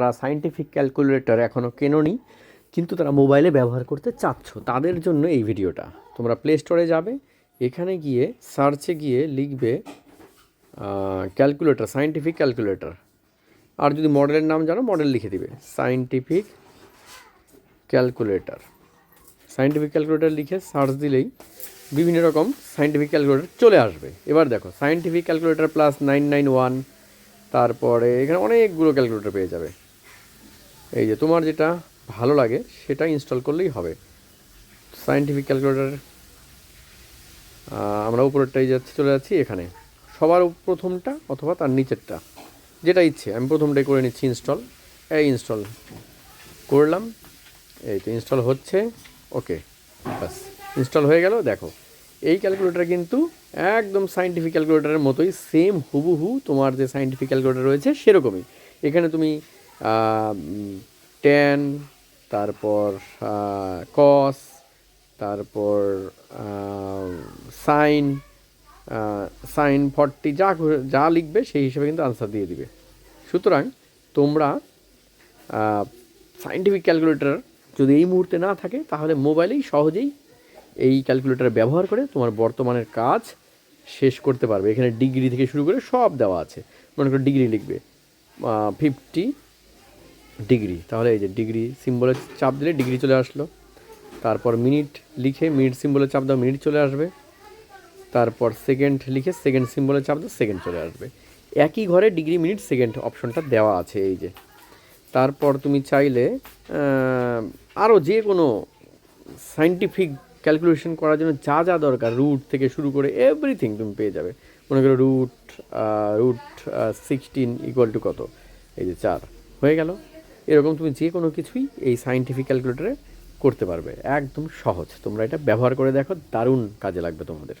তারা scientific calculator এখনও কেননি, কিন্তু তারা মোবাইলে ব্যবহার করতে চাচ্ছ। তাদের জন্য এই ভিডিওটা। তোমরা প্লে স্টোরে যাবে, এখানে গিয়ে সার্চে গিয়ে লিখবে ক্যালকুলেটর সাইন্টিফিক ক্যালকুলেটর আর যদি মডেলের নাম জানো মডেল লিখে দিবে। সাইন্টিফিক ক্যালকুলেটর সাইন্টিফিক ক্যালকুলেটর লিখে সার্চ দিলেই বিভিন্ন রকম সাইন্টিফিক ক্যালকুলেটর চলে আসবে। এবার দেখো scientific calculator plus nine nine one তারপরে এখানে অনেকগুলো ক্যালকুলেটর পেয়ে যাবে। এই যে তোমার যেটা ভালো লাগে, সেটা ইনস্টল করলেই হবে। সাইন্টিফিক ক্যালকুলেটার আমরা উপরেরটাই যাচ্ছি, চলে যাচ্ছি এখানে। সবার প্রথমটা অথবা তার নিচেরটা, যেটা ইচ্ছে। আমি প্রথমটাই করে নিচ্ছি ইনস্টল এই ইনস্টল করলাম। এই তো ইনস্টল হচ্ছে। ওকে বাস ইনস্টল হয়ে গেল, দেখো। এই ক্যালকুলেটর কিন্তু একদম সাইন্টিফিক ক্যালকুলেটরের মতোই সেম হুবহু তোমার যে সাইন্টিফিক ক্যালকুলেটর রয়েছে, সেরকমই। এখানে তুমি টেন তারপর কস তারপর সাইন সাইন ফর্টি যা যা লিখবে সেই হিসেবে কিন্তু আনসার দিয়ে দিবে। সুতরাং তোমরা সাইন্টিফিক ক্যালকুলেটর যদি এই মুহূর্তে না থাকে, তাহলে মোবাইলেই সহজেই এই ক্যালকুলেটর ব্যবহার করে তোমার বর্তমানের কাজ শেষ করতে পারবে। এখানে ডিগ্রি থেকে শুরু করে সব দেওয়া আছে। মনে করো ডিগ্রি লিখবে ফিফটি ডিগ্রি। তাহলে এই যে ডিগ্রি সিম্বলে চাপ দিলে ডিগ্রি চলে আসলো। তারপর মিনিট লিখে মিনিট সিম্বলে চাপ দাও, মিনিট চলে আসবে। তারপর সেকেন্ড লিখে সেকেন্ড সিম্বলে চাপ দাও, সেকেন্ড চলে আসবে। একই ঘরে ডিগ্রি, মিনিট, সেকেন্ড অপশনটা দেওয়া আছে এই যে। তারপর তুমি চাইলে আরও যে কোনো সাইন্টিফিক ক্যালকুলেশন করার জন্য যা যা দরকার রুট থেকে শুরু করে এভরিথিং তুমি পেয়ে যাবে। মনে করো root root sixteen equal to কত? এই যে চার। হয়ে গেল? এরকম তুমি যে কোনো কিছুই এই সাইন্টিফিক ক্যালকুলেটারে করতে পারবে। একদম সহজ। তোমরা এটা ব্যবহার করে দেখো, দারুণ কাজে লাগবে তোমাদের।